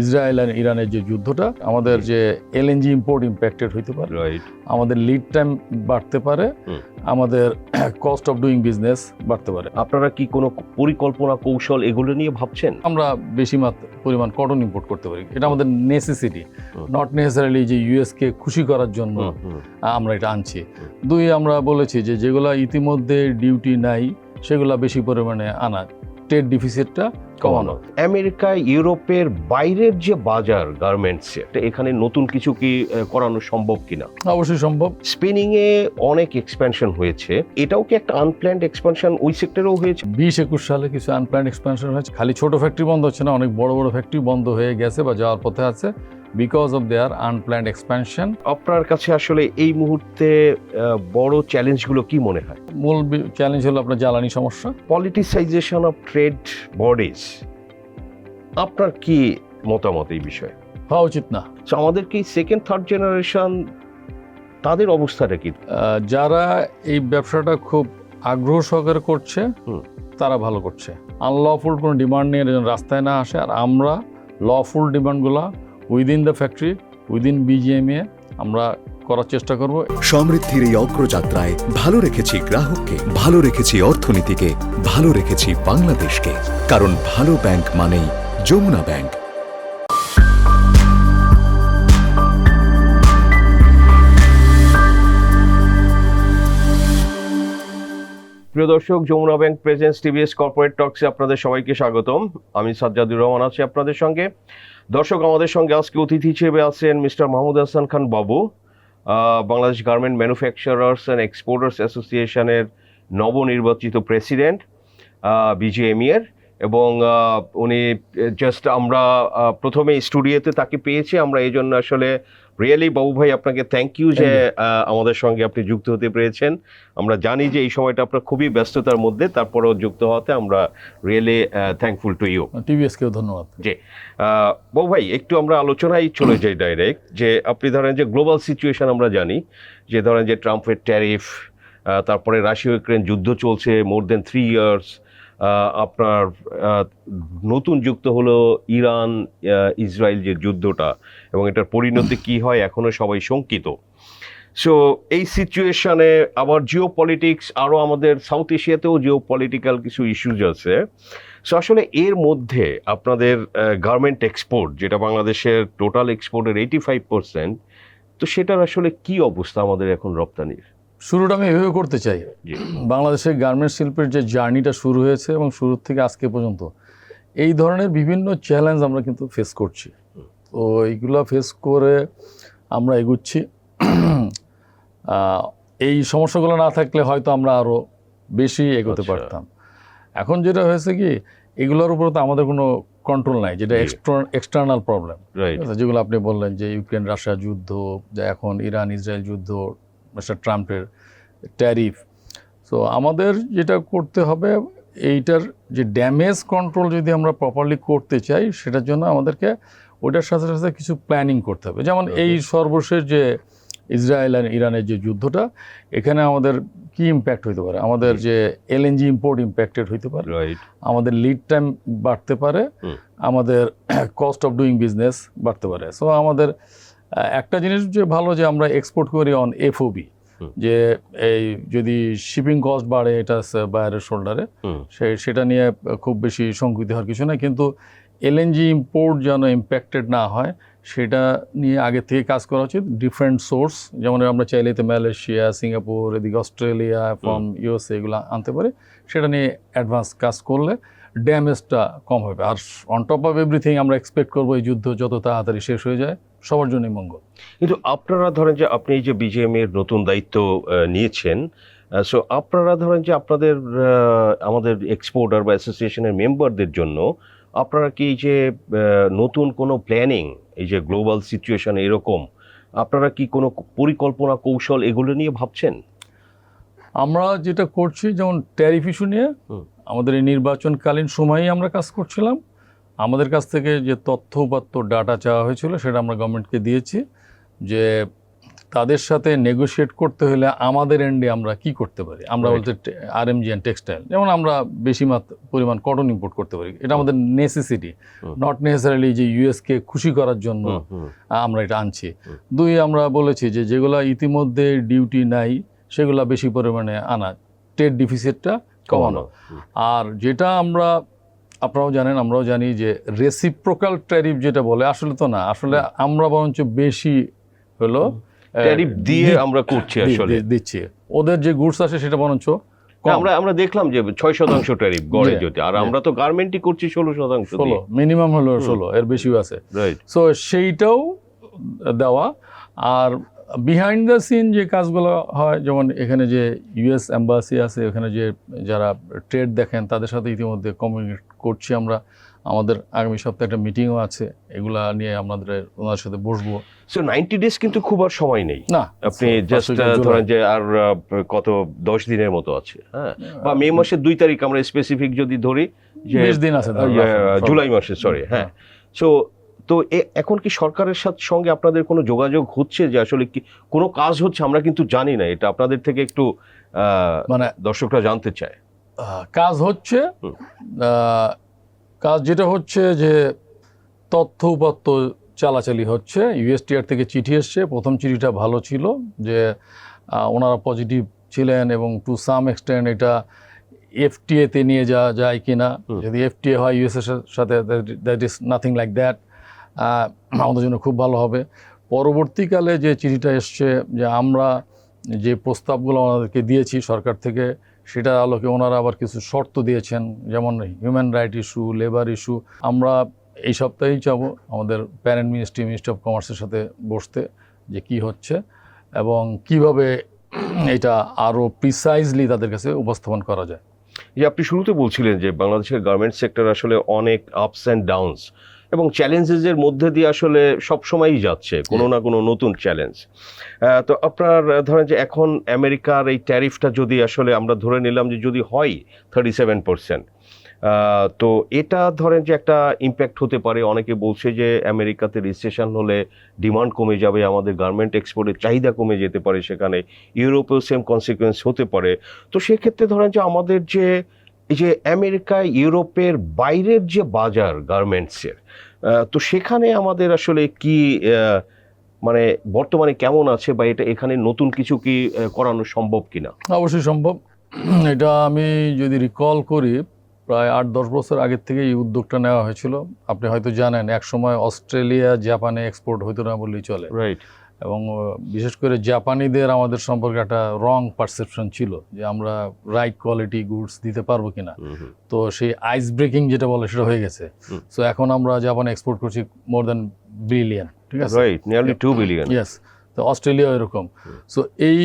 Israel আর ইরানের যে যুদ্ধটা আমাদের যে এলএনজি ইম্পোর্ট ইম্প্যাক্টেড হইতে পারে আমাদের লিড টাইম বাড়তে পারে আমাদের কস্ট অফ ডুইং বিজনেস বাড়তে পারে। আপনারা কি কোনো পরিকল্পনা কৌশল এগুলো নিয়ে ভাবছেন? আমরা বেশি মাত্রা পরিমাণ কটন ইম্পোর্ট করতে পারি। এটা আমাদের নেসেসিটি নট নেসেসারিলি যে ইউএসকে খুশি করার জন্য। আমরা এটা আনছি। দুই আমরা বলেছি যে যেগুলা ইতিমধ্যে ডিউটি নাই সেগুলা বেশি পরিমাণে আনা ট্রেড ডিফিসিটটা কমানো। আমেরিকা ইউরোপের বাইরের যে বাজার গার্মেন্টস এখানে নতুন কিছু কি করানো সম্ভব কিনা? অবশ্যই সম্ভব। স্পিনিং এ অনেক এক্সপেনশন হয়েছে। এটাও কি একটা আনপ্ল্যান্ড এক্সপেনশন ওই সেক্টরেও হয়েছে? বিশ একুশ সালে কিছু আনপ্ল্যান্ড এক্সপেনশন হয়েছে। খালি ছোট ফ্যাক্টরি বন্ধ হচ্ছে না অনেক বড় বড় ফ্যাক্টরি বন্ধ হয়ে গেছে বা যাওয়ার পথে আছে। Because of their unplanned expansion আপনার কাছে আসলে এই মুহূর্তে বড় চ্যালেঞ্জগুলো কি মনে হয়? মূল চ্যালেঞ্জ হলো আপনার জ্বালানি সমস্যা। পলিটিসাইজেশন অফ ট্রেড বডিজ আপনার কি মতামত এই বিষয়ে? হওয়া উচিত না। আমাদের কি সেকেন্ড থার্ড জেনারেশন তাদের অবস্থাটা কি? যারা এই ব্যবসাটা খুব আগ্রহ সহকারে করছে তারা ভালো করছে। আনলফুল কোনো ডিমান্ড নিয়ে রাস্তায় না আসে আর আমরা lawful ডিমান্ডগুলো within the factory within BGMEA আমরা করার চেষ্টা করব। সমৃদ্ধির এই অগ্রযাত্রায় ভালো রেখেছি গ্রাহককে ভালো রেখেছি অর্থনীতিকে ভালো রেখেছি বাংলাদেশকে। কারণ ভালো ব্যাংক মানেই যমুনা ব্যাংক। প্রিয় দর্শক Jamuna bank presence TVS corporate টক্সে আপনাদের সবাইকে স্বাগতম। আমি সাজ্জাদুর রহমান আছি আপনাদের সঙ্গে। দর্শক, আমাদের সঙ্গে আজকে অতিথি হিসেবে আছেন mister Mahmud Hasan Khan Babu Bangladesh garment manufacturers and exporters অ্যাসোসিয়েশনের নবনির্বাচিত প্রেসিডেন্ট বিজিএমইয়ের এবং উনি জাস্ট আমরা প্রথমে স্টুডিওতে তাকে পেয়েছি। আমরা এই জন্য আসলে রিয়েলি বাবু ভাই আপনাকে থ্যাংক ইউ যে আমাদের সঙ্গে আপনি যুক্ত হতে পেরেছেন। আমরা জানি যে এই সময়টা আপনার খুবই ব্যস্ততার মধ্যে তারপরেও যুক্ত হতে আমরা রিয়েলি থ্যাংকফুল টু ইউ টিভিএসকেও ধন্যবাদ। বউ ভাই একটু আমরা আলোচনায় চলে যাই ডাইরেক্ট যে আপনি ধরেন যে গ্লোবাল সিচুয়েশন আমরা জানি যে ধরেন যে ট্রাম্পের ট্যারিফ তারপরে রাশিয়া ইউক্রেন যুদ্ধ চলছে মোর দেন থ্রি ইয়ার্স আপনার নতুন যুক্ত হলো ইরান ইসরায়েল যে যুদ্ধটা এবং এটার পরিণতি কি হয় এখনও সবাই শঙ্কিত। সো এই সিচুয়েশনে আবার জিও পলিটিক্স আরও আমাদের সাউথ এশিয়াতেও জিও পলিটিক্যাল কিছু ইস্যুজ আছে। সো আসলে এর মধ্যে আপনাদের গার্মেন্ট এক্সপোর্ট যেটা বাংলাদেশের টোটাল এক্সপোর্টের এইটি ফাইভ পার্সেন্ট তো সেটার আসলে কি অবস্থা আমাদের এখন রপ্তানির? শুরুটা আমি এভাবে করতে চাই। বাংলাদেশের গার্মেন্টস শিল্পের যে জার্নিটা শুরু হয়েছে এবং শুরু থেকে আজকে পর্যন্ত এই ধরনের বিভিন্ন চ্যালেঞ্জ আমরা কিন্তু ফেস করছি। তো এইগুলো ফেস করে আমরা এগুচ্ছি। এই সমস্যাগুলো না থাকলে হয়তো আমরা আরও বেশি এগোতে আচ্ছা। পারতাম। এখন যেটা হয়েছে কি এগুলোর উপরে তো আমাদের কোনো কন্ট্রোল নাই যেটা। এক্সটার্নাল প্রবলেম যেগুলো আপনি বললেন যে ইউক্রেন রাশিয়া যুদ্ধ এখন ইরান ইসরায়েল যুদ্ধ মিস্টার ট্রাম্পের ট্যারিফ। সো আমাদের যেটা করতে হবে এইটার যে ড্যামেজ কন্ট্রোল যদি আমরা প্রপারলি করতে চাই সেটার জন্য আমাদেরকে ওইটার সাথে সাথে কিছু প্ল্যানিং করতে হবে। যেমন এই সর্বশেষ যে ইসরায়েল আর ইরানের যে যুদ্ধটা এখানে আমাদের কি ইম্প্যাক্ট হইতে পারে? আমাদের যে এলএনজি ইম্পোর্ট ইম্প্যাক্টেড হইতে পারে? আমাদের লিড টাইম বাড়তে পারে। আমাদের কস্ট অফ ডুইং বিজনেস বাড়তে পারে। সো আমাদের একটা জিনিস যে ভালো যে আমরা এক্সপোর্ট করি অন এফওবি। যে এই যদি শিপিং কস্ট বাড়ে এটা বাইরের শোল্ডারে সে সেটা নিয়ে খুব বেশি শঙ্কিত হওয়ার কিছু না কিন্তু এলএনজি ইম্পোর্ট যেন ইম্প্যাক্টেড না হয় সেটা নিয়ে আগে থেকে কাজ করা উচিত। ডিফারেন্ট সোর্স যেমন আমরা চাইলে তো মালয়েশিয়া সিঙ্গাপুর এদিকে অস্ট্রেলিয়া ফ্রম ইউএসএ এগুলো আনতে পারি। সেটা নিয়ে অ্যাডভান্স কাজ করলে ড্যামেজটা কম হবে। আর অন টপ অফ এভরিথিং আমরা এক্সপেক্ট করব এই যুদ্ধ যত তাড়াতাড়ি শেষ হয়ে যায়। সবার জন্যই মঙ্গল। কিন্তু আপনারা ধরেন যে আপনি এই যে বিজেএম এর নতুন দায়িত্ব নিয়েছেন সো আপনারা ধরেন যে আপনাদের আমাদের এক্সপোর্টার বা অ্যাসোসিয়েশনের মেম্বারদের জন্য আপনারা কি এই যে নতুন কোনো প্ল্যানিং এই যে গ্লোবাল সিচুয়েশন এরকম আপনারা কি কোনো পরিকল্পনা কৌশল এগুলো নিয়ে ভাবছেন? আমরা যেটা করছি যেমন ট্যারিফ ইস্যু নিয়ে আমাদের এই নির্বাচনকালীন সময়েই আমরা কাজ করছিলাম। আমাদের কাছ থেকে যে তথ্য উপাত্ত ডাটা চাওয়া হয়েছিল সেটা আমরা গভর্নমেন্টকে দিয়েছি যে তাদের সাথে নেগোশিয়েট করতে হলে আমাদের এন্ডে আমরা কি করতে পারি? আমরা. বলতে R M G and textile যেমন আমরা বেশি মাত্রা পরিমাণ কটন ইম্পোর্ট করতে পারি। এটা আমাদের নেসেসিটি নট নেসেসারিলি যে ইউএসকে খুশি করার জন্য। আমরা এটা আনছি। দুই আমরা বলেছি যে যেগুলা ইতিমধ্যে ডিউটি নাই সেগুলা বেশি পরিমাণে আনা ট্রেড ডিফিসিটটা কমানো। আর যেটা আমরা আপনারাও জানেন আমরাও জানি যে রেসিপ্রোকাল ট্যারিফ যেটা বলে আসলে তো না আসলে আমরা বরঞ্চ বেশি হলো ট্যারিফ দিয়ে আমরা করছি আসলে। দিচ্ছি। ওদের যে গুডস আসে সেটা বরঞ্চ আমরা আমরা দেখলাম যে ছয় শতাংশ ট্যারিফ গড়ে যদি আর আমরা তো গার্মেন্টই করছি ষোলো শতাংশ ষোলো মিনিমাম হলো ষোলো এর বেশিও আছে। সো সেইটাও দেওয়া আর বিহাইন্ড দ্য সিন যে কাজগুলো হয় যেমন এখানে যে ইউএস অ্যাম্বাসি আছে এখানে যে যারা ট্রেড দেখেন তাদের সাথে ইতিমধ্যে কমিউনিকেট করছি আমরা। আমাদের আগামী সপ্তাহে একটা মিটিংও আছে এগুলা নিয়ে আমাদের ওনার সাথে বসবো। সো নাইনটি ডেজ কিন্তু খুব আর সময় নেই। না আপনি জাস্ট। ধরেন যে আর কত দশ দিনের মতো আছে হ্যাঁ? বা মে মাসের দুই তারিখ আমরা স্পেসিফিক যদি ধরি যে দিন আছে ইয়ে, জুলাই মাসে সরি হ্যাঁ। সো তো এখন কি সরকারের সাথে সঙ্গে আপনাদের কোনো যোগাযোগ হচ্ছে যে আসলে কি কোনো কাজ হচ্ছে? আমরা কিন্তু জানি না এটা আপনাদের থেকে একটু মানে দর্শকরা জানতে চায়। কাজ হচ্ছে কাজ যেটা হচ্ছে যে তথ্য উপাত্ত চালাচালি হচ্ছে। ইউএসটিআর থেকে চিঠি এসছে প্রথম চিঠিটা ভালো ছিল যে ওনারা পজিটিভ ছিলেন এবং টু সাম এক্সটেন্ট এটা এফটিএতে নিয়ে যাওয়া যায় কিনা। যদি এফটিএ হয় ইউএসের সাথে that is nothing like that আমাদের জন্য খুব ভালো হবে। পরবর্তীকালে যে চিঠিটা এসছে যে আমরা যে প্রস্তাবগুলো ওনাদেরকে দিয়েছি সরকার থেকে, সেটার আলোকে ওনারা আবার কিছু শর্ত দিয়েছেন, যেমন human right issue labour issue আমরা এই সপ্তাহেই যাব আমাদের প্যারেন্ট মিনিস্ট্রি মিনিস্ট্রি অফ কমার্সের সাথে বসতে যে কি হচ্ছে এবং কীভাবে এটা আরও প্রিসাইজলি তাদের কাছে উপস্থাপন করা যায়। যে আপনি শুরুতে বলছিলেন যে বাংলাদেশের গার্মেন্টস সেক্টর আসলে অনেক আপস অ্যান্ড ডাউনস এবং চ্যালেঞ্জেসের মধ্যে দিয়ে আসলে সবসময়ই যাচ্ছে কোনো না কোনো নতুন চ্যালেঞ্জ তো আপনার ধরেন যে এখন আমেরিকার এই ট্যারিফটা যদি আসলে আমরা ধরে নিলাম যে যদি হয় থার্টি সেভেন পার্সেন্ট তো এটা ধরেন যে একটা ইম্প্যাক্ট হতে পারে। অনেকে বলছে যে আমেরিকাতে রেজিস্ট্রেশন হলে ডিমান্ড কমে যাবে আমাদের গার্মেন্ট এক্সপোর্টের চাহিদা কমে যেতে পারে সেখানে ইউরোপেও সেম কনসিকুয়েন্স হতে পারে। তো সেক্ষেত্রে ধরেন যে আমাদের যে যে আমেরিকা ইউরোপের বাইরের যে বাজার গার্মেন্টসের তো সেখানে আমাদের আসলে কি মানে বর্তমানে কেমন আছে বা এটা এখানে নতুন কিছু কি করানো সম্ভব কিনা? অবশ্যই সম্ভব। এটা আমি যদি রিকল করি প্রায় আট দশ বছর আগের থেকে এই উদ্যোগটা নেওয়া হয়েছিল। আপনি হয়তো জানেন এক সময় অস্ট্রেলিয়া জাপানে এক্সপোর্ট হতো না বললেই চলে। রাইট এবং বিশেষ করে জাপানিদের আমাদের সম্পর্কে একটা রং পারসেপশন ছিল যে আমরা রাইট কোয়ালিটি গুডস দিতে পারব কিনা। তো সেই আইস ব্রেকিং যেটা বলে সেটা হয়ে গেছে। সো এখন আমরা জাপান এক্সপোর্ট করছি মোর দ্যান বিলিয়ন ঠিক আছে? Right nearly two billion yes তো অস্ট্রেলিয়া এরকম। সো এই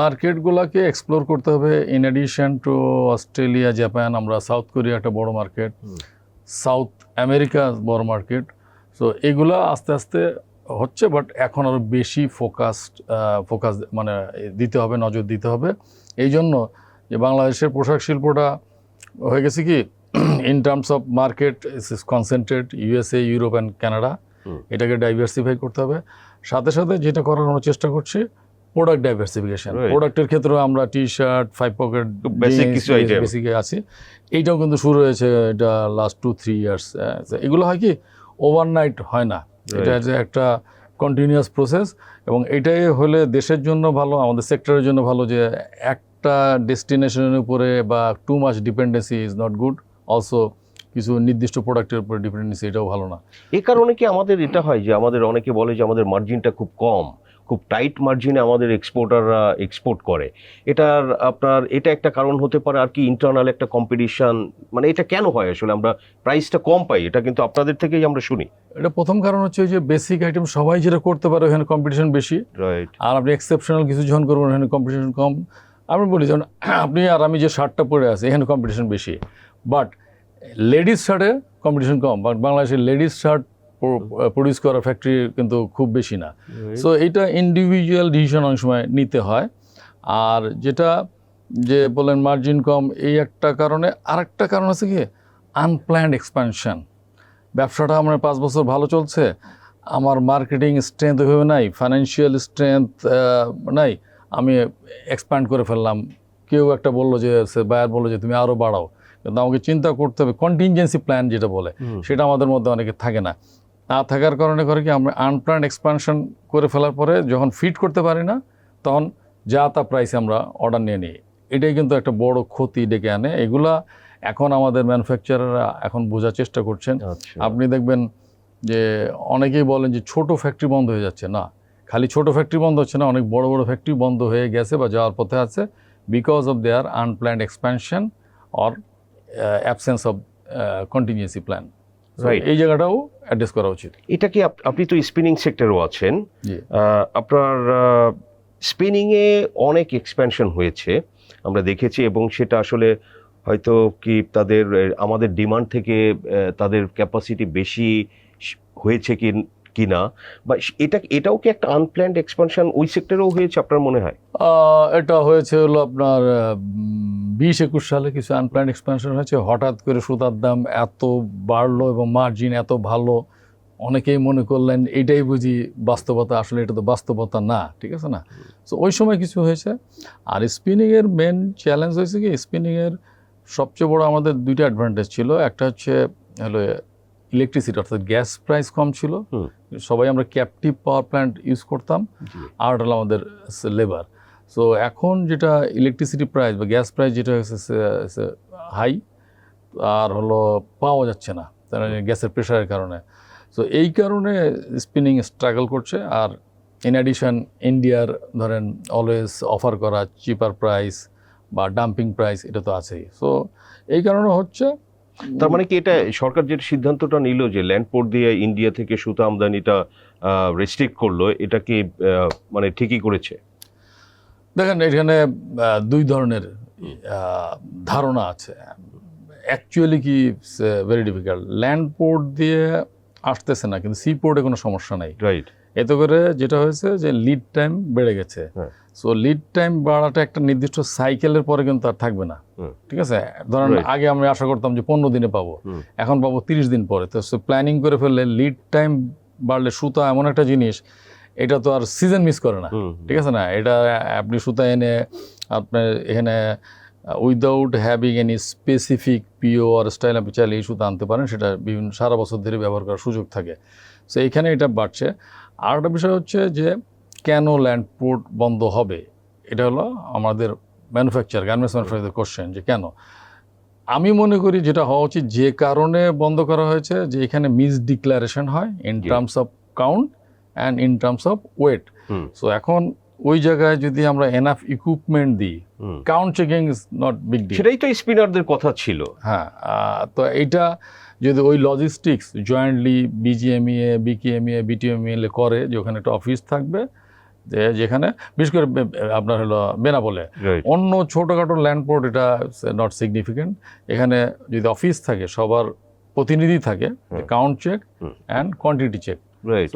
মার্কেটগুলোকে এক্সপ্লোর করতে হবে। In addition to Australia Japan আমরা সাউথ কোরিয়া একটা বড় মার্কেট সাউথ আমেরিকা বড় মার্কেট সো এগুলা আস্তে আস্তে হচ্ছে বাট এখন আরও বেশি ফোকাসড ফোকাস মানে দিতে হবে নজর দিতে হবে। এই জন্য যে বাংলাদেশের পোশাক শিল্পটা হয়ে গেছে কি in terms of market is concentrate USA Europe and Canada এটাকে ডাইভার্সিফাই করতে হবে। সাথে সাথে যেটা করার আমরা চেষ্টা করছি প্রোডাক্ট ডাইভার্সিফিকেশন প্রোডাক্টের ক্ষেত্রেও আমরা টি শার্ট ফাইভ পকেট কিছু। বেসিকে আছি। এইটাও কিন্তু শুরু হয়েছে এটা লাস্ট টু থ্রি ইয়ার্স এগুলো হয় কি ওভারনাইট হয় না। এটা. যে একটা কন্টিনিউয়াস প্রসেস এবং এটাই হলে দেশের জন্য ভালো আমাদের সেক্টরের জন্য ভালো যে একটা ডেস্টিনেশনের উপরে বা too much dependency is not good also কিছু নির্দিষ্ট প্রোডাক্টের উপরে ডিপেন্ডেন্সি এটাও ভালো না। এ কারণে কি আমাদের এটা হয় যে আমাদের অনেকে বলে যে আমাদের মার্জিনটা খুব কম? খুব টাইট মার্জিনে আমাদের এক্সপোর্টাররা এক্সপোর্ট করে। এটার আপনার এটা একটা কারণ হতে পারে আর কি ইন্টারনাল একটা কম্পিটিশন মানে এটা কেন হয় আসলে? আমরা প্রাইসটা কম পাই এটা কিন্তু আপনাদের থেকেই আমরা শুনি। এটা প্রথম কারণ হচ্ছে যে বেসিক আইটেম সবাই যেটা করতে পারে ওখানে কম্পিটিশন বেশি। রাইট আর আপনি এক্সেপশনাল কিছু যখন করবেন এখানে কম্পিটিশন কম। আমি বলি যেমন আপনি আর আমি যে শার্টটা পরে আছি এখানে কম্পিটিশন বেশি। বাট লেডিস শার্টে কম্পিটিশন কম। বাট বাংলাদেশের লেডিস শার্ট প্রডিউস করা ফ্যাক্টরি কিন্তু খুব বেশি না। সো এইটা ইন্ডিভিজুয়াল ডিসিশন অনেক সময় নিতে হয়। আর যেটা যে বলেন মার্জিন কম এই একটা কারণে আরেকটা কারণ আছে কি? আনপ্ল্যান্ড এক্সপানশন ব্যবসাটা আমার পাঁচ বছর ভালো চলছে। আমার মার্কেটিং স্ট্রেংথ ওইভাবে নাই ফাইন্যান্সিয়াল স্ট্রেংথ নাই। আমি এক্সপ্যান্ড করে ফেললাম। কেউ একটা বলল যে বায়ার বলল যে তুমি আরও বাড়াও। কিন্তু আমাকে চিন্তা করতে হবে। কন্টিনজেন্সি প্ল্যান যেটা বলে সেটা আমাদের মধ্যে অনেকে থাকে না। না থাকার কারণে করে কি আমরা আনপ্ল্যান্ড এক্সপানশন করে ফেলার পরে যখন ফিট করতে পারি না তখন যা তা প্রাইসে আমরা অর্ডার নিয়ে নিই। এটাই কিন্তু একটা বড় ক্ষতি ডেকে আনে। এগুলা এখন আমাদের ম্যানুফ্যাকচারাররা এখন বোঝার চেষ্টা করছেন। আচ্ছা। আপনি দেখবেন যে অনেকেই বলেন যে ছোট ফ্যাক্টরি বন্ধ হয়ে যাচ্ছে। না খালি ছোট ফ্যাক্টরি বন্ধ হচ্ছে না অনেক বড় বড় ফ্যাক্টরি বন্ধ হয়ে গেছে বা যাওয়ার পথে আছে because of their unplanned expansion or absence of continuity plan. এই জায়গাটাও অ্যাড্রেস করা উচিত। এটা কি আপ- আপনি তো স্পিনিং সেক্টরও আছেন। আপনার স্পিনিংয়ে অনেক এক্সপ্যানশন হয়েছে আমরা দেখেছি এবং সেটা আসলে হয়তো কি তাদের আমাদের ডিমান্ড থেকে তাদের ক্যাপাসিটি বেশি হয়েছে কি কি না বা এটা, এটাও কি একটা আনপ্ল্যান্ড এক্সপানশন ওই সেক্টরেও হয়েছে আপনার মনে হয়? এটা হয়েছে হলো আপনার বিশ একুশ সালে কিছু আনপ্ল্যান্ড এক্সপেনশন হয়েছে। হঠাৎ করে সুতার দাম এত বাড়লো এবং মার্জিন এত ভালো, অনেকেই মনে করলেন এটাই বুঝি বাস্তবতা, আসলে এটা তো বাস্তবতা না, ঠিক আছে না? তো ওই সময় কিছু হয়েছে। আর স্পিনিংয়ের মেন চ্যালেঞ্জ হয়েছে কি স্পিনিংয়ের সবচেয়ে বড় আমাদের দুইটা অ্যাডভান্টেজ ছিল। একটা হচ্ছে হলো ইলেকট্রিসিটি অর্থাৎ গ্যাস প্রাইস কম ছিল। সবাই আমরা ক্যাপটিভ পাওয়ার প্ল্যান্ট ইউজ করতাম। আর হলো আমাদের লেবার সো এখন যেটা ইলেকট্রিসিটি প্রাইস বা গ্যাস প্রাইস যেটা হচ্ছে হাই আর হলো পাওয়া যাচ্ছে না তার মানে গ্যাসের প্রেশারের কারণে। সো এই কারণে স্পিনিং স্ট্রাগল করছে। আর ইন অ্যাডিশন ইন্ডিয়ার ধরেন অলওয়েজ অফার করা চিপার প্রাইস বা ডাম্পিং প্রাইস এটা তো আছেই। সো এই কারণে হচ্ছে তার মানে কি এটা সরকার যেটা সিদ্ধান্তটা নিল যে ল্যান্ড পোর্ট দিয়ে ইন্ডিয়া থেকে সুতা আমদানিটা রেস্ট্রিক্ট করল এটা কি মানে ঠিকই করেছে? দেখেন এখানে দুই ধরনের ধারণা আছে। অ্যাকচুয়ালি কি ভেরি ডিফিকাল্ট ল্যান্ড পোর্ট দিয়ে আসতেছে না কিন্তু সি পোর্টে কোনো সমস্যা নাই। রাইট এতে করে যেটা হয়েছে যে লিড টাইম বেড়ে গেছে। সো লিড টাইম বাড়াটা একটা নির্দিষ্ট সাইকেলের পরে কিন্তু আর থাকবে না। ঠিক আছে? ধরেন আগে আমরা আশা করতাম যে পনেরো দিনে পাবো। এখন পাবো তিরিশ দিন পরে। তো প্ল্যানিং করে ফেললে লিড টাইম বাড়লে সুতা এমন একটা জিনিস এটা তো আর সিজন মিস করে না। ঠিক আছে না? এটা আপনি সুতা এনে আপনার এখানে without having any specific PO আর স্টাইল আপনি চাইলে এই সুতা আনতে পারেন সেটা বিভিন্ন সারা বছর ধরে ব্যবহার করার সুযোগ থাকে। সো এইখানে এটা বাড়ছে। আর একটা বিষয় হচ্ছে যে কেন ল্যান্ড পোর্ট বন্ধ হবে? এটা হলো আমাদের ম্যানুফ্যাকচার গার্মেন্টস ম্যানুফ্যাকচার কোশ্চেন যে কেন? আমি মনে করি যেটা হওয়া উচিত যে কারণে বন্ধ করা হয়েছে যে এখানে মিস ডিক্লারেশন হয় in terms of count and in terms of weight so এখন ওই জায়গায় যদি আমরা এনাফ ইকুইপমেন্ট দিই count checking is not big deal সেটাই তো স্পিনারদের কথা ছিল। হ্যাঁ তো এইটা যদি ওই logistics jointly B G M E A B K M E A B T M E L করে যে ওখানে একটা অফিস থাকবে যে যেখানে বিশেষ করে আপনার হলো বেনাপোলে অন্য ছোটোখাটো ল্যান্ডপোর্ট এটা নট সিগনিফিকেন্ট এখানে যদি অফিস থাকে সবার প্রতিনিধি থাকে count check and quantity check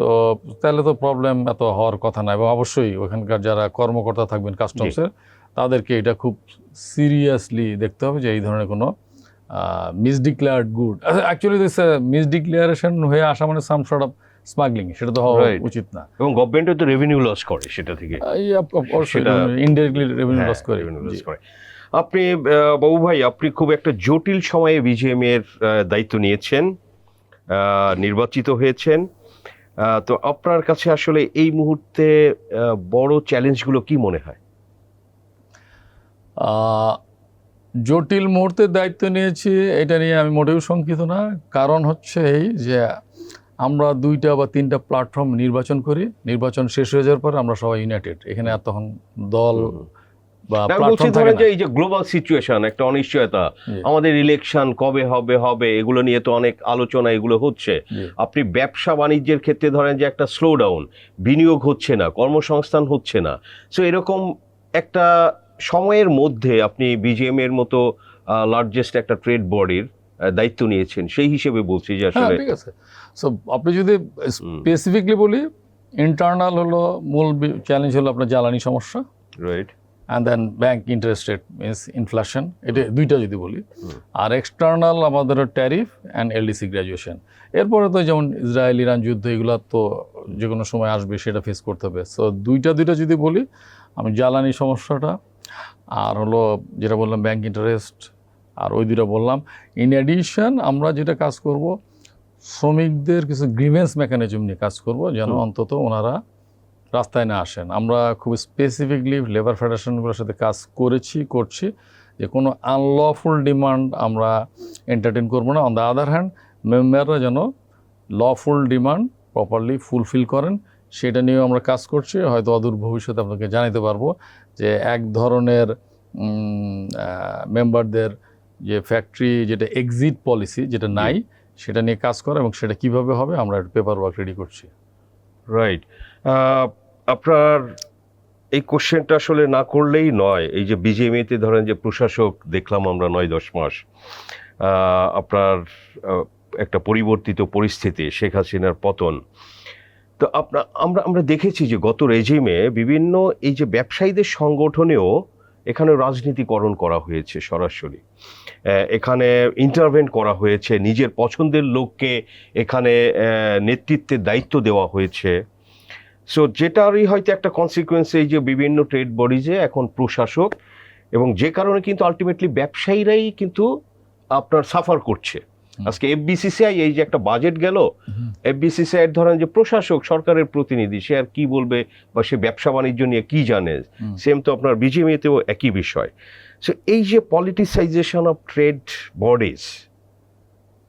তো তাহলে তো প্রবলেম এত হওয়ার কথা না। এবং অবশ্যই ওখানকার যারা কর্মকর্তা থাকবেন কাস্টমসের তাদেরকে এটা খুব সিরিয়াসলি দেখতে হবে যে এই ধরনের কোনো misdeclared good actually this misdeclaration হয়ে আসা মানে সাম শর্ট অফ স্মাগলিং সেটা তো হওয়া উচিত না। এবং গভর্নমেন্টও তো রেভিনিউ লস করে সেটা থেকে। ইনডাইরেক্টলি রেভিনিউ লস করে। loss জি। করে। আপনি বাবু ভাই আপনি খুব একটা জটিল সময়ে বিজিএম এর দায়িত্ব নিয়েছেন নির্বাচিত হয়েছেন। তো আপনার কাছে আসলে এই মুহূর্তে বড় চ্যালেঞ্জগুলো কি মনে হয়? জটিল মুহূর্তের দায়িত্ব নিয়েছি এটা নিয়ে আমি মোটেও শঙ্কিত না। কারণ হচ্ছে এই যে আমরা দুইটা বা তিনটা প্ল্যাটফর্ম নির্বাচন করি নির্বাচন শেষ হয়ে যাওয়ার পর আমরা সবাই ইউনাইটেড এখানে আর তখন দল বলছি ধরেন যে এই যে গ্লোবাল সিচুয়েশন একটা অনিশ্চয়তা। আমাদের ইলেকশন কবে হবে হবে এগুলো নিয়ে তো অনেক আলোচনা এগুলো হচ্ছে। আপনি ব্যবসা বাণিজ্যের ক্ষেত্রে ধরেন যে একটা স্লো ডাউন বিনিয়োগ হচ্ছে না কর্মসংস্থান হচ্ছে না। সো এরকম একটা সময়ের মধ্যে আপনি বিজিএম এর মতো লার্জেস্ট একটা ট্রেড বডির দায়িত্ব নিয়েছেন সেই হিসেবে বলছি যে হ্যাঁ আসলে ঠিক আছে। সো আপনি যদি স্পেসিফিকলি বলি ইন্টারনাল হলো মূল চ্যালেঞ্জ হলো আপনার জ্বালানি সমস্যা। Right and then bank interest rate means inflation এটা দুইটা যদি বলি। আর এক্সটার্নাল আমাদের ট্যারিফ অ্যান্ড এলডিসি গ্র্যাজুয়েশন এরপরে তো যেমন ইসরায়েল ইরান যুদ্ধ এগুলো তো যে কোনো সময় আসবে সেটা ফেস করতে হবে। সো দুইটা দুইটা যদি বলি আমি জ্বালানি সমস্যাটা আর হলো যেটা বললাম ব্যাংক ইন্টারেস্ট আর ওই দুটো বললাম। ইন অ্যাডিশন আমরা যেটা কাজ করব শ্রমিকদের কিছু গ্রিভেন্স মেকানিজম নিয়ে কাজ করব যেন অন্তত ওনারা রাস্তায় না আসেন। আমরা খুব স্পেসিফিকলি লেবার ফেডারেশনগুলোর সাথে কাজ করেছি করছি। যে কোনো আনলফুল ডিমান্ড আমরা এন্টারটেন করব না। অন দ্য আদার হ্যান্ড মেম্বাররা যেন লফুল ডিমান্ড প্রপারলি ফুলফিল করেন সেটা নিয়েও আমরা কাজ করছি। হয়তো অদূর ভবিষ্যতে আপনাকে জানাতে পারব যে এক ধরনের মেম্বারদের যে ফ্যাক্টরি যেটা এক্সিট পলিসি যেটা নাই সেটা নিয়ে কাজ করা এবং সেটা কীভাবে হবে আমরা পেপার ওয়ার্ক রেডি করছি। রাইট আপনার এই কোশ্চেনটা আসলে না করলেই নয়। এই যে বিজেপিতে ধরেন যে প্রশাসক, দেখলাম আমরা নয়, দশ মাস আপনার একটা পরিবর্তিত পরিস্থিতি, শেখ হাসিনার পতন। তো আপনার আমরা আমরা দেখেছি যে গত রেজিমে বিভিন্ন এই যে ব্যবসায়ীদের সংগঠনেও এখানে রাজনীতিকরণ করা হয়েছে সরাসরি। এখানে ইন্টারভেন্ট করা হয়েছে, নিজের পছন্দের লোককে এখানে নেতৃত্বের দায়িত্ব দেওয়া হয়েছে। সো যেটারই হয়তো একটা কনসিকুয়েন্স এই যে বিভিন্ন ট্রেড বডিজে এখন প্রশাসক এবং যে কারণে কিন্তু আলটিমেটলি ব্যবসায়ীরাই কিন্তু আপনার সাফার করছে। আজকে এফবিসিসিআই এই যে একটা বাজেট গেল এফবিসিসিআই এর ধরেন যে প্রশাসক সরকারের প্রতিনিধি সে আর কি বলবে বা সে ব্যবসা বাণিজ্য নিয়ে কি জানে? সেম তো আপনার বিজেপিতেও একই বিষয়। সো এই যে পলিটিসাইজেশন অফ ট্রেড বডিজ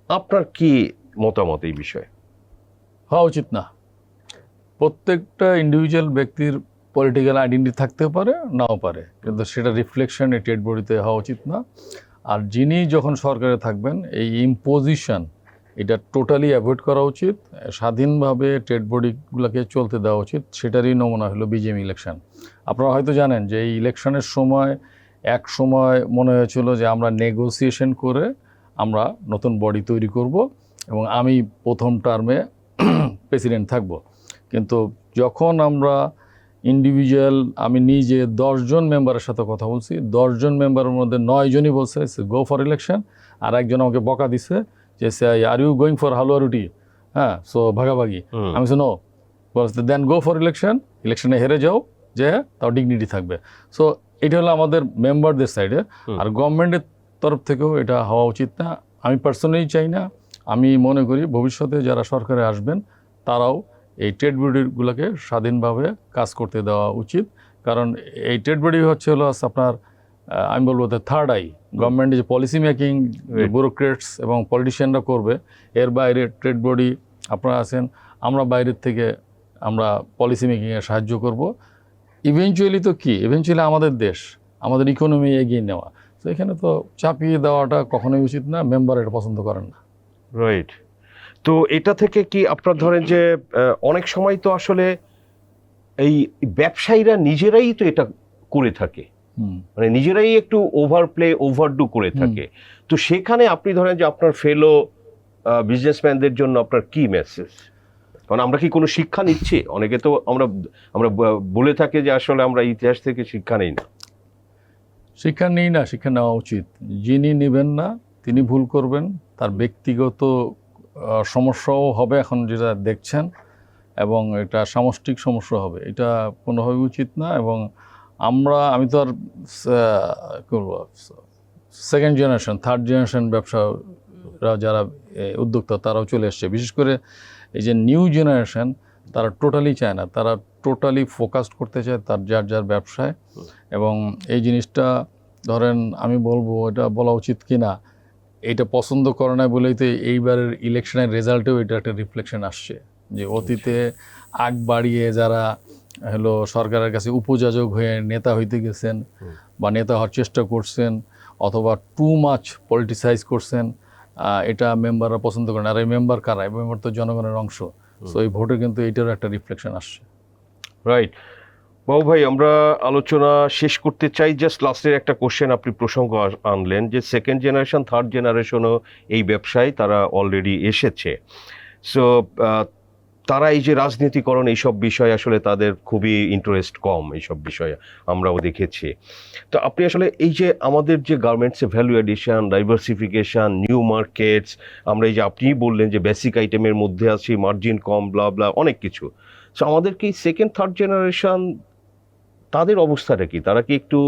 আপনার কি মতামত এই বিষয়ে? হওয়া উচিত না। প্রত্যেকটা ইন্ডিভিজুয়াল ব্যক্তির পলিটিক্যাল আইডেন্টি থাকতে পারে, নাও পারে। কিন্তু সেটা রিফ্লেকশন এই ট্রেড বডিতে হওয়া উচিত না। আর যিনি যখন সরকারে থাকবেন, এই ইম্পোজিশন এটা টোটালি অ্যাভয়েড করা উচিত। স্বাধীনভাবে ট্রেড বডিগুলোকে চলতে দেওয়া উচিত, সেটারই নমুনা হলো বিজেপি ইলেকশন আপনারা হয়তো জানেন যে এই ইলেকশনের সময় এক সময় মনে হয়েছিল যে আমরা নেগোসিয়েশন করে আমরা নতুন বডি তৈরি করব এবং আমি প্রথম টার্মে প্রেসিডেন্ট থাকব। কিন্তু যখন আমরা ইন্ডিভিজুয়াল আমি নিজে দশজন মেম্বারের সাথে কথা বলছি দশজন মেম্বারের মধ্যে নয়জনই বলছে গো ফর ইলেকশন আর একজন আমাকে বকা দিছে যে are you going for halwa roti হ্যাঁ সো ভাগাভাগি। আমি শুনো বলছে দেন গো ফর ইলেকশন ইলেকশনে হেরে যাও যে তাও ডিগনিটি থাকবে। সো এটা হলো আমাদের মেম্বারদের সাইডে আর গভর্নমেন্টের তরফ থেকেও এটা হওয়া উচিত না। আমি পার্সোনালি চাই না। আমি মনে করি ভবিষ্যতে যারা সরকারে আসবেন তারাও এই ট্রেড বডিগুলোকে স্বাধীনভাবে কাজ করতে দেওয়া উচিত। কারণ এই ট্রেড বডি হচ্ছে হলো আপনার আমি বলব থার্ড আই গভর্নমেন্ট যে পলিসি মেকিং ব্যুরোক্রেটস এবং পলিটিশিয়ানরা করবে। এর বাইরে ট্রেড বডি আপনারা আছেন আমরা বাইরের থেকে আমরা পলিসি মেকিংয়ে সাহায্য করব। ইভেনচুয়ালি তো কি? ইভেনচুয়ালি আমাদের দেশ আমাদের ইকোনমি এগিয়ে নেওয়া। তো এখানে তো চাপিয়ে দেওয়াটা কখনোই উচিত না মেম্বার এটা পছন্দ করেন না। রাইট তো এটা থেকে কি আপনার ধরেন যে অনেক সময় তো আসলে এই ব্যবসায়ীরা নিজেরাই তো এটা করে থাকে। মানে নিজেরাই একটু ওভার প্লে ওভারডু করে থাকে। তো সেখানে আপনি ধরেন যে আপনার ফেলো বিজনেসম্যানদের জন্য আপনার কি মেসেজ কারণ আমরা কি কোনো শিক্ষা নিচ্ছি? অনেকে তো আমরা আমরা বলে থাকি যে আসলে আমরা ইতিহাস থেকে শিক্ষা নেই না। শিক্ষা নেই না শিক্ষা নেওয়া উচিত। যিনি নেবেন না তিনি ভুল করবেন। তার ব্যক্তিগত সমস্যাও হবে এখন যেটা দেখছেন, এবং এটা সামষ্টিক সমস্যা হবে। এটা কোনোভাবে উচিত না, এবং আমরা, আমি তো আর সেকেন্ড জেনারেশন থার্ড জেনারেশন ব্যবসারা যারা উদ্যোক্তা, তারাও চলে এসছে। বিশেষ করে এই যে নিউ জেনারেশন তারা টোটালি চায় না। তারা টোটালি ফোকাসড করতে চায় তার, যার যার ব্যবসায়। এবং এই জিনিসটা, ধরেন, আমি বলব, এটা বলা উচিত কি না এইটা পছন্দ করে না বলেই তো এইবারের ইলেকশনের রেজাল্টেও এটা একটা রিফ্লেকশন আসছে। যে অতীতে আগ বাড়িয়ে যারা হলো সরকারের কাছে উপযাজক হয়ে নেতা হইতে গেছেন বা নেতা হওয়ার চেষ্টা করছেন অথবা টু মাচ পলিটিসাইজ করছেন এটা মেম্বাররা পছন্দ করেন। আর এই মেম্বার কারা? এই মেম্বার তো জনগণের অংশ। সো এই ভোটে কিন্তু এটারও একটা রিফ্লেকশন আসছে। রাইট বাবু ভাই, আমরা আলোচনা শেষ করতে চাই। জাস্ট লাস্টের একটা কোশ্চেন আপনি প্রসঙ্গ আনলেন যে সেকেন্ড জেনারেশন থার্ড জেনারেশনও এই ব্যবসায় তারা অলরেডি এসেছে। সো তারা এই যে রাজনীতিকরণ এইসব বিষয়ে আসলে তাদের খুবই ইন্টারেস্ট কম এইসব বিষয়ে আমরাও দেখেছি। তো আপনি আসলে এই যে আমাদের যে গার্মেন্টসে value addition diversification new markets আমরা এই যে আপনিই বললেন যে বেসিক আইটেমের মধ্যে আছি মার্জিন কম ব্লা ব্লা অনেক কিছু। সো আমাদের কি সেকেন্ড থার্ড জেনারেশন তাদের অবস্থাটা কি? তারা কি একটু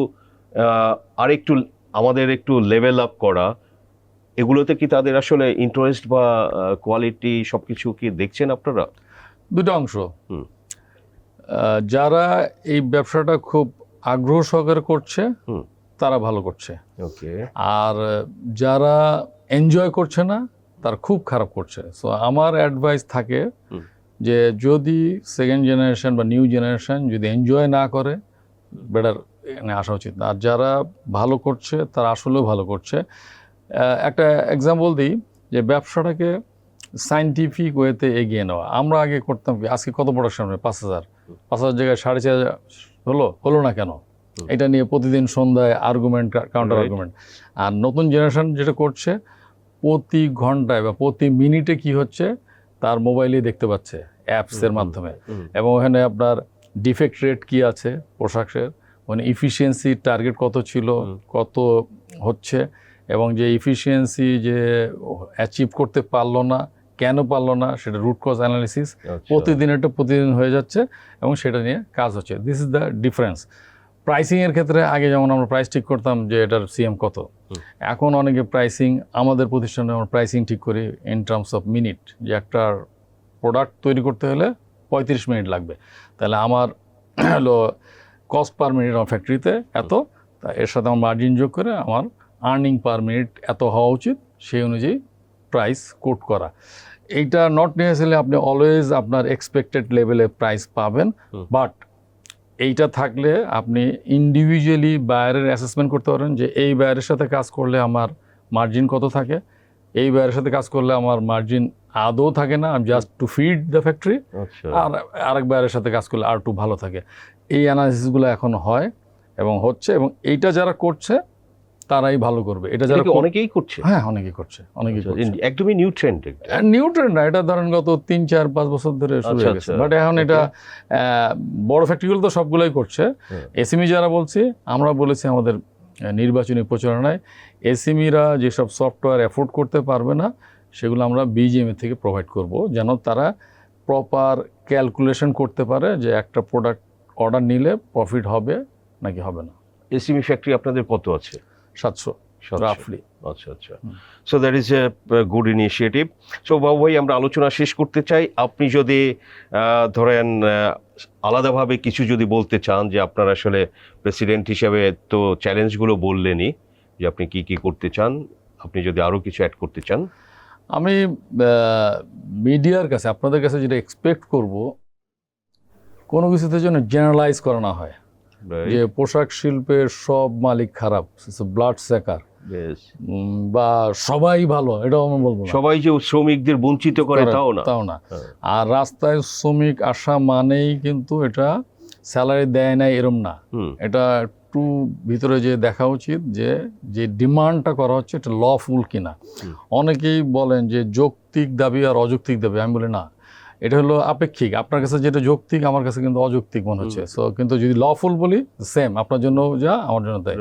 আর একটু আমাদের একটু লেভেল আপ করা? এগুলোতে কি তাদের আসলে ইন্টারেস্ট বা কোয়ালিটি সব কিছু কি দেখছেন আপনারা? দুটো অংশ। যারা এই ব্যবসাটা খুব আগ্রহ সহকারে করছে। তারা ভালো করছে। ওকে। আর যারা এনজয় করছে না তারা খুব খারাপ করছে। সো আমার অ্যাডভাইস থাকে যে যদি সেকেন্ড জেনারেশন বা নিউ জেনারেশন যদি এনজয় না করে বেটার এখানে আসা উচিত। না আর যারা ভালো করছে তারা আসলেও ভালো করছে। একটা এক্সাম্পল দিই যে ব্যবসাটাকে সাইন্টিফিক ওয়েতে এগিয়ে নেওয়া। আমরা আগে করতাম কি আজকে কত প্রোডাকশন হয় পাঁচ হাজার। পাঁচ হাজার জায়গায় সাড়ে চার হাজার হলো? হলো না কেন? এটা নিয়ে প্রতিদিন সন্ধ্যায় আর্গুমেন্ট কাউন্টার. আর্গুমেন্ট আর নতুন জেনারেশন যেটা করছে প্রতি ঘন্টায় বা প্রতি মিনিটে কি হচ্ছে? তার মোবাইলেই দেখতে পাচ্ছে অ্যাপসের মাধ্যমে। এবং ওখানে আপনার ডিফেক্ট রেট কি আছে পোশাকের? মানে ইফিসিয়েন্সি টার্গেট কত ছিল? কত হচ্ছে? এবং যে ইফিসিয়েন্সি যে অ্যাচিভ করতে পারল না কেন পারল না সেটা রুট কজ অ্যানালিসিস। প্রতিদিন এটা প্রতিদিন হয়ে যাচ্ছে এবং সেটা নিয়ে কাজ হচ্ছে। দিস ইজ দ্য ডিফারেন্স প্রাইসিংয়ের ক্ষেত্রে আগে যেমন আমরা প্রাইস ঠিক করতাম যে এটার সিএম কত এখন অনেকে প্রাইসিং আমাদের প্রতিষ্ঠানে আমরা প্রাইসিং ঠিক করি ইন টার্মস অফ মিনিট যে একটা প্রোডাক্ট তৈরি করতে হলে পঁয়ত্রিশ মিনিট লাগবে। তাহলে আমার হলো কস্ট পার মিনিট আমার ফ্যাক্টরিতে এত তা এর সাথে আমার মার্জিন যোগ করে আমার আর্নিং পার মিনিট এত হওয়া উচিত সেই অনুযায়ী প্রাইস কোট করা। এইটা নট নেসেসারি আপনি অলওয়েজ আপনার এক্সপেক্টেড লেভেলে প্রাইস পাবেন বাট এইটা থাকলে আপনি ইন্ডিভিজুয়ালি বায়ারের অ্যাসেসমেন্ট করতে পারেন যে এই বায়ারের সাথে কাজ করলে আমার মার্জিন কত থাকে এই বায়ারের সাথে কাজ করলে আমার মার্জিন আদৌ থাকে না। আমি just to feed the factory আচ্ছা। আর আরেক বায়ারের সাথে কাজ করলে আর একটু ভালো থাকে। এই অ্যানালিসিসগুলো এখন হয় এবং হচ্ছে এবং এইটা যারা করছে তারাই ভালো করবে। এটা যারা অনেকেই করছে? হ্যাঁ অনেকেই করছে। অনেকেই আচ্ছা, করছে। একদমই নিউ ট্রেন্ড নিউট্রেন না এটা ধরেন গত তিন চার পাঁচ বছর ধরে শুরু আচ্ছা, হয়ে গেছে। আচ্ছা। বাট এখন এটা আহ, বড় ফ্যাক্টরিগুলো তো সবগুলোই করছে। হ্যাঁ। এসিমি যারা বলছি আমরা বলেছি আমাদের নির্বাচনী প্রচারণায় এসএমইরা যেসব সফটওয়্যার অ্যাফোর্ড করতে পারবে না সেগুলো আমরা বিজিএমএ থেকে প্রোভাইড করব যেন তারা প্রপার ক্যালকুলেশন করতে পারে যে একটা প্রোডাক্ট অর্ডার নিলে প্রফিট হবে নাকি হবে না এসএমই ফ্যাক্টরি আপনাদের কত আছে সাতশো সাতশো। রাফলি আচ্ছা আচ্ছা। So that is a good initiative so Babu ভাই আমরা আলোচনা শেষ করতে চাই। আপনি যদি ধরেন আলাদাভাবে কিছু যদি বলতে চান যে আপনার আসলে প্রেসিডেন্ট হিসেবে তো চ্যালেঞ্জগুলো বললেনই যে আপনি কি কি করতে চান আপনি যদি আরও কিছু অ্যাড করতে চান। আমি মিডিয়ার কাছে আপনাদের কাছে যেটা এক্সপেক্ট করব কোনো কিছুতে যেন জেনারেলাইজ করা না হয়। যে পোশাক শিল্পের সব মালিক খারাপ ব্লাড সেকার। বা সবাই ভালো এটাও আমি বলব সবাই যে শ্রমিকদের বঞ্চিত করে তাও না। তাও না। হ্যাঁ। আর রাস্তায় শ্রমিক আসা মানেই কিন্তু এটা স্যালারি দেয় না এরম না। এটা একটু ভিতরে যে দেখা উচিত যে যে ডিমান্ডটা করা হচ্ছে এটা লফুল কিনা। অনেকেই বলেন যে যৌক্তিক দাবি আর অযৌক্তিক দাবি। আমি বলি না এটা হলো আপেক্ষিক। আপনার কাছে যেটা যৌক্তিক আমার কাছে কিন্তু অযৌক্তিক মনে হচ্ছে। সো কিন্তু যদি লফুল বলি সেম আপনার জন্য যা আমার জন্য তাই।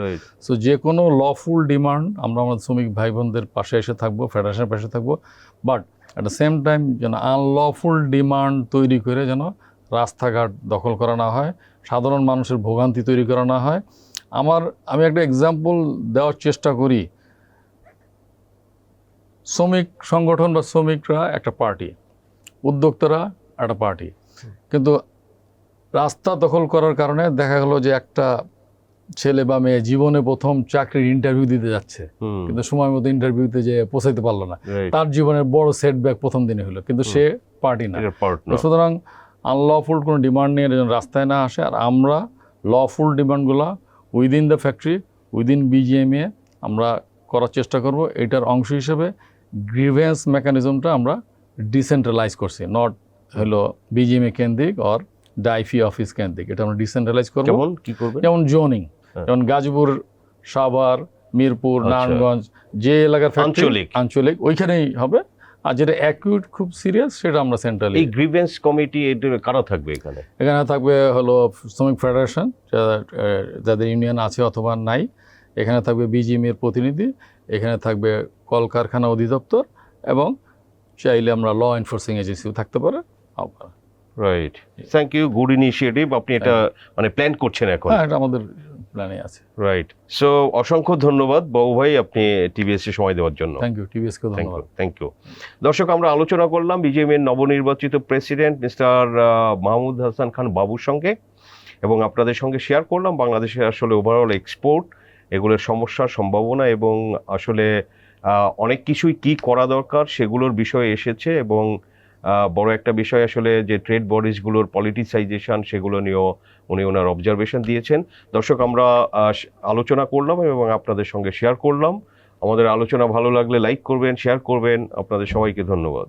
সো যে কোনো লফুল ডিমান্ড আমরা আমাদের শ্রমিক ভাই বোনদের পাশে এসে থাকব ফেডারেশনের পাশে থাকব but at the same time যেন আনলফুল ডিমান্ড তৈরি করে যেন রাস্তাঘাট দখল করা না হয় সাধারণ মানুষের ভোগান্তি তৈরি করা না হয়। আমার আমি একটা এক্সাম্পল দেওয়ার চেষ্টা করি। শ্রমিক সংগঠন বা শ্রমিকরা একটা পার্টি উদ্যোক্তারা একটা পার্টি কিন্তু রাস্তা দখল করার কারণে দেখা গেলো যে একটা ছেলে বা মেয়ে জীবনে প্রথম চাকরির ইন্টারভিউ দিতে যাচ্ছে। কিন্তু সময় মতো ইন্টারভিউতে যে পৌঁছাইতে পারল না। তার জীবনের বড় সেটব্যাক প্রথম দিনে হলো। কিন্তু সে পার্টি না। সুতরাং আনলফুল কোনো ডিমান্ড নিয়ে যেন রাস্তায় না আসে। আর আমরা lawful ডিমান্ডগুলো within the factory within BGMEA আমরা করার চেষ্টা করব। এটার অংশ হিসেবে গ্রিভেন্স মেকানিজমটা আমরা ডিসেন্ট্রালাইজ করছি নট হলো বিজিএমএ কেন্দ্রিক অর ডাইফি অফিস কেন্দ্রিক এটা আমরা ডিসেন্ট্রালাইজ করব কেমন কি করবেন যেমন জোনিং হ্যাঁ। যেমন গাজীপুর সাভার মিরপুর আচ্ছা। নারায়ণগঞ্জ যে এলাকার আঞ্চলিক। আঞ্চলিক ওইখানেই হবে আর যেটা অ্যাকিউট খুব সিরিয়াস সেটা আমরা সেন্ট্রালি এই গ্রিভেন্স কমিটি কারা থাকবে এখানে এখানে থাকবে হলো শ্রমিক ফেডারেশন যাদের ইউনিয়ন আছে অথবা নাই এখানে থাকবে বিজিএম এর প্রতিনিধি এখানে থাকবে কলকারখানা অধিদপ্তর এবং চাইলে আমরা ল এনফোর্সিং এজেন্সিও থাকতে পারে right thank you good initiative আপনি এটা মানে প্ল্যান করছেন এখন। হ্যাঁ এটা আমাদের প্ল্যানে আছে। রাইট সো অসংখ্য ধন্যবাদ বাবু ভাই আপনি টিভিএস এ সময় দেওয়ার জন্য। থ্যাংক ইউ টিভিএসকে থ্যাংক ধন্যবাদ। থ্যাংক ইউ দর্শক আমরা আলোচনা করলাম বিজেএম এর নবনির্বাচিত প্রেসিডেন্ট মিস্টার মাহমুদ হাসান খান বাবুর সঙ্গে। এবং আপনাদের সঙ্গে শেয়ার করলাম বাংলাদেশের আসলে ওভারঅল এক্সপোর্ট এগুলোর সমস্যার সম্ভাবনা এবং আসলে অনেক কিছুই কি করা দরকার সেগুলোর বিষয়ে এসেছে এবং বড় একটা বিষয় আসলে যে ট্রেড বডিজগুলোর পলিটিসাইজেশন সেগুলো নিয়েও উনি ওনার অবজারভেশন দিয়েছেন। দর্শক, আমরা আলোচনা করলাম এবং আপনাদের সঙ্গে শেয়ার করলাম। আমাদের আলোচনা ভালো লাগলে লাইক করবেন শেয়ার করবেন। আপনাদের সবাইকে ধন্যবাদ।